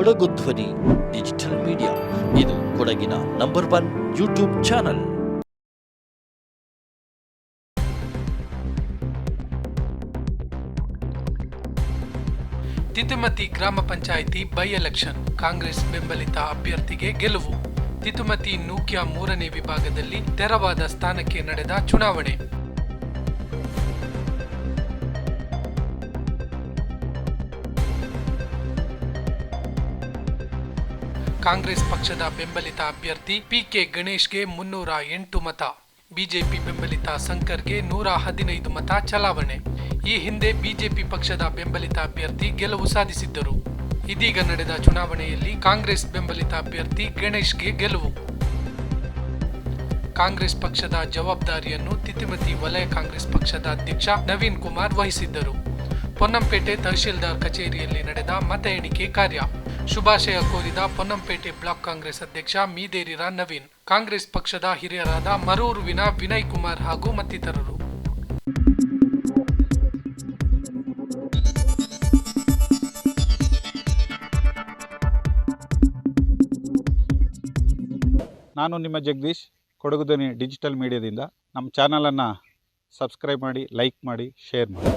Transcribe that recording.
ಕೊಡಗು ಧ್ವನಿ, digital media. ಇದು ಕೊಡಗಿನ number one YouTube channel. Thithimathi ಗ್ರಾಮ ಪಂಚಾಯಿತಿ ಬೈ ಎಲೆಕ್ಷನ್, ಕಾಂಗ್ರೆಸ್ ಬೆಂಬಲಿತ ಅಭ್ಯರ್ಥಿಗೆ ಗೆಲುವು. ತಿತುಮತಿ ನೂಕ್ಯ ಮೂರನೇ ವಿಭಾಗದಲ್ಲಿ ತೆರವಾದ ಸ್ಥಾನಕ್ಕೆ ನಡೆದ ಚುನಾವಣೆ. ಕಾಂಗ್ರೆಸ್ ಪಕ್ಷದ ಬೆಂಬಲಿತ ಅಭ್ಯರ್ಥಿ ಪಿಕೆ ಗಣೇಶ್ಗೆ ಮುನ್ನೂರ ಎಂಟು ಮತ. ಬಿಜೆಪಿ ಬೆಂಬಲಿತ ಶಂಕರ್ಗೆ ನೂರ ಹದಿನೈದು ಮತ ಚಲಾವಣೆ. ಈ ಹಿಂದೆ ಬಿಜೆಪಿ ಪಕ್ಷದ ಬೆಂಬಲಿತ ಅಭ್ಯರ್ಥಿ ಗೆಲುವು ಸಾಧಿಸಿದ್ದರು. ಇದೀಗ ನಡೆದ ಚುನಾವಣೆಯಲ್ಲಿ ಕಾಂಗ್ರೆಸ್ ಬೆಂಬಲಿತ ಅಭ್ಯರ್ಥಿ ಗಣೇಶ್ಗೆ ಗೆಲುವು. ಕಾಂಗ್ರೆಸ್ ಪಕ್ಷದ ಜವಾಬ್ದಾರಿಯನ್ನು ತಿತಿಮತಿ ವಲಯ ಕಾಂಗ್ರೆಸ್ ಪಕ್ಷದ ಅಧ್ಯಕ್ಷ ನವೀನ್ ಕುಮಾರ್ ವಹಿಸಿದ್ದರು. ಪೊನ್ನಂಪೇಟೆ ತಹಶೀಲ್ದಾರ್ ಕಚೇರಿಯಲ್ಲಿ ನಡೆದ ಮತ ಎಣಿಕೆ ಕಾರ್ಯ. ಶುಭಾಶಯ ಕೋರಿದ ಪೊನ್ನಂಪೇಟೆ ಬ್ಲಾಕ್ ಕಾಂಗ್ರೆಸ್ ಅಧ್ಯಕ್ಷ ಮೀದೇರಿರ ನವೀನ್. ಕಾಂಗ್ರೆಸ್ ಪಕ್ಷದ ಹಿರಿಯರಾದ ಮರೂರುವಿನ ವಿನಯ್ ಕುಮಾರ್ ಹಾಗೂ ಮತ್ತಿತರರು. ನಾನು ನಿಮ್ಮ ಜಗದೀಶ್ ಕೊಡಗುದನಿ ಡಿಜಿಟಲ್ ಮೀಡಿಯಾದಿಂದ. ನಮ್ಮ ಚಾನಲನ್ನು ಸಬ್ಸ್ಕ್ರೈಬ್ ಮಾಡಿ, ಲೈಕ್ ಮಾಡಿ, ಶೇರ್ ಮಾಡಿ.